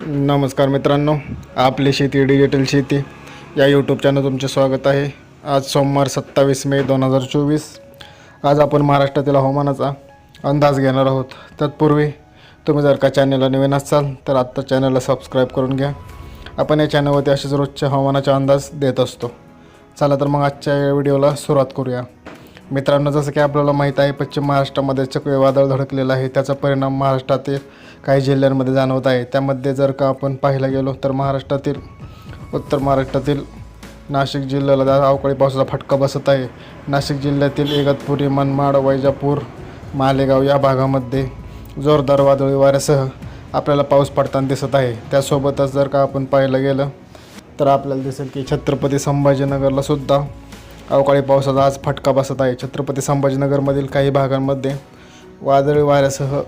नमस्कार मित्रांनो आपली शेती डिजिटल शेती या यूट्यूब चॅनल तुमचे स्वागत आहे. आज सोमवार सत्तावीस मे दोन हजार चोवीस. आज आपण महाराष्ट्रातील हवामानाचा अंदाज घेणार आहोत. तत्पूर्वी तुम्ही जर का चॅनलला नवीन असाल तर आत्ता चॅनलला सबस्क्राईब करून घ्या. आपण या चॅनलवरती असेच रोजच्या हवामानाचा अंदाज देत असतो. चला तर मग आजच्या या व्हिडिओला सुरुवात करूया. मित्रांनो जसं की आपल्याला माहीत आहे पश्चिम महाराष्ट्रामध्ये चक्रीवादळ धडकलेलं आहे. त्याचा परिणाम महाराष्ट्रातील काही जिल्ह्यांमध्ये जाणवत आहे. त्यामध्ये जर का आपण पाहायला गेलो तर महाराष्ट्रातील उत्तर महाराष्ट्रातील नाशिक जिल्ह्याला जा- अवकाळी पावसाचा फटका बसत आहे. नाशिक जिल्ह्यातील इगतपुरी मनमाड वैजापूर मालेगाव या भागामध्ये जोरदार वादळी वाऱ्यासह आपल्याला पाऊस पडताना दिसत आहे. त्यासोबतच जर का आपण पाहायला गेलं तर आपल्याला दिसेल की छत्रपती संभाजीनगरला सुद्धा अवकाळी पावसाचा आज फटका बसत आहे. छत्रपती संभाजीनगरमधील काही भागांमध्ये वादळी वाऱ्यासह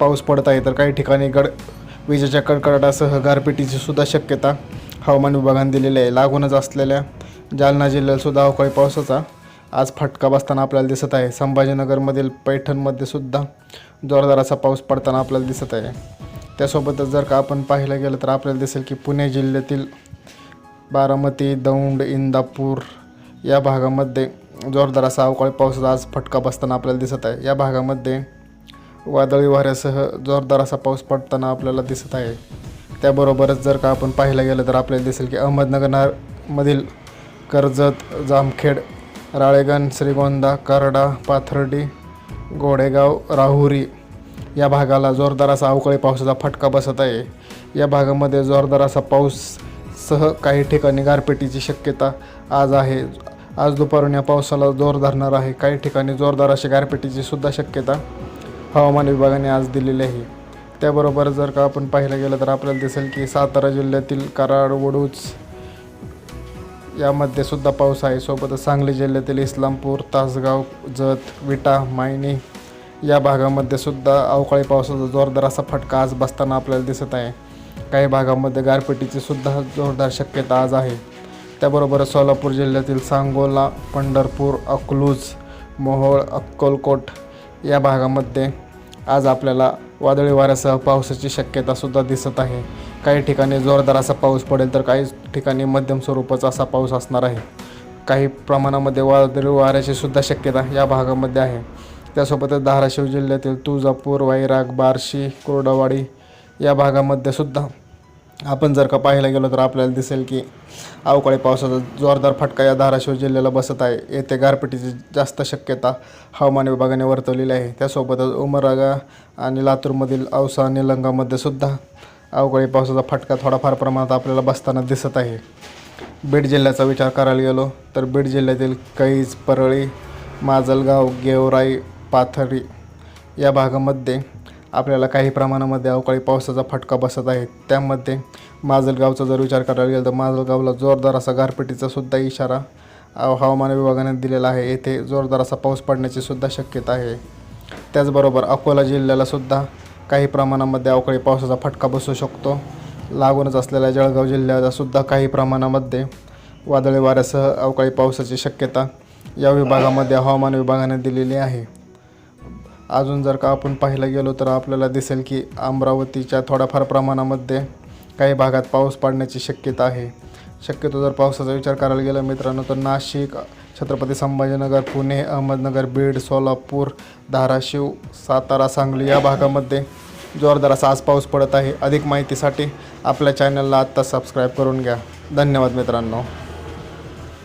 पाऊस पडत आहे तर काही ठिकाणी गड विजेच्या कडकडाटासह गारपिटीची सुद्धा शक्यता हवामान विभागाने दिलेली आहे. लागूनच असलेल्या जालना जिल्ह्यातसुद्धा अवकाळी पावसाचा आज फटका बसताना आपल्याला दिसत आहे. संभाजीनगरमधील पैठणमध्ये सुद्धा जोरदार असा पाऊस पडताना आपल्याला दिसत आहे. त्यासोबतच जर का आपण पाहायला गेलं तर आपल्याला दिसेल की पुणे जिल्ह्यातील बारामती दौंड इंदापूर या भागामध्ये जोरदार असा अवकाळी पावसाचा आज फटका बसताना आपल्याला दिसत आहे. या भागामध्ये वादळी वाऱ्यासह जोरदार असा पाऊस पडताना आपल्याला दिसत आहे. त्याबरोबरच जर का आपण पाहायला गेलं तर आपल्याला दिसेल की अहमदनगरमधील कर्जत जामखेड राळेगण श्रीगोंदा करडा पाथर्डी गोडेगाव राहुरी या भागाला जोरदार असा अवकाळी पावसाचा फटका बसत आहे. या भागामध्ये जोरदार असा पाऊस सह काही ठिकाणी गारपिटीची शक्यता आज आहे. आज दुपारून या पावसाला जोर धरणार आहे. काही ठिकाणी जोरदार अशी गारपिटीची सुद्धा शक्यता हवामान विभागाने आज दिलेली आहे. त्याबरोबर जर का आपण पाहायला गेलं तर आपल्याला दिसेल की सातारा जिल्ह्यातील कराड वडूच यामध्ये सुद्धा पाऊस आहे. सोबतच सांगली जिल्ह्यातील इस्लामपूर तासगाव जत विटा मायणी या भागामध्ये सुद्धा अवकाळी पावसाचा जोरदार असा फटका आज बसताना आपल्याला दिसत आहे. काही भागामध्ये गारपिटीची सुद्धा जोरदार शक्यता आज आहे. त्याबरोबर सोलापूर जिल्ह्यातील सांगोला पंढरपूर अकलूज मोहोळ अक्कलकोट या भागामध्ये आज आपल्याला वादळी वाऱ्यासह पावसाची शक्यतासुद्धा दिसत आहे. काही ठिकाणी जोरदार असा पाऊस पडेल तर काही ठिकाणी मध्यम स्वरूपाचा असा पाऊस असणार आहे. काही प्रमाणामध्ये वादळी वाऱ्याची सुद्धा शक्यता या भागामध्ये आहे. त्यासोबतच धाराशिव जिल्ह्यातील तुळजापूर वैराग बार्शी कोरडवाडी या भागामध्ये सुद्धा आपण जर का पाहायला गेलो तर आपल्याला दिसेल की अवकाळी पावसाचा जोरदार फटका या धाराशिव जिल्ह्याला बसत आहे. येथे गारपिटीची जास्त शक्यता हवामान विभागाने वर्तवलेली आहे. त्यासोबतच उमरागा आणि लातूरमधील औसा निलंगामध्ये सुद्धा अवकाळी पावसाचा फटका थोडाफार प्रमाणात आपल्याला बसताना दिसत आहे. बीड जिल्ह्याचा विचार करायला गेलो तर बीड जिल्ह्यातील कैज परळी माजलगाव गेवराई पाथरी या भागामध्ये आपल्याला काही प्रमाणामध्ये अवकाळी पावसाचा फटका बसत आहे. त्यामध्ये माजलगावचा जर विचार करायला गेला तर माजलगावला जोरदार असा गारपिटीचा सुद्धा इशारा हवामान विभागाने दिलेला आहे. येथे जोरदार असा पाऊस पडण्याची सुद्धा शक्यता आहे. त्याचबरोबर अकोला जिल्ह्याला सुद्धा काही प्रमाणामध्ये अवकाळी पावसाचा फटका बसू शकतो. लागूनच असलेल्या जळगाव जिल्ह्याला सुद्धा काही प्रमाणामध्ये वादळी वाऱ्यासह अवकाळी पावसाची शक्यता या विभागामध्ये हवामान विभागाने दिलेली आहे. अजून जर का आपण पाहायला गेलो तर आपल्याला दिसेल की अमरावतीच्या थोड्याफार प्रमाणामध्ये काही भागात पाऊस पडण्याची शक्यता आहे. शक्यतो जर पावसाचा विचार करायला गेला मित्रांनो तर नाशिक छत्रपती संभाजीनगर पुणे अहमदनगर बीड सोलापूर धाराशिव सातारा सांगली या भागामध्ये जोरदार असा आज पाऊस पडत आहे. अधिक माहितीसाठी आपल्या चॅनलला आत्ता सबस्क्राईब करून घ्या. धन्यवाद मित्रांनो.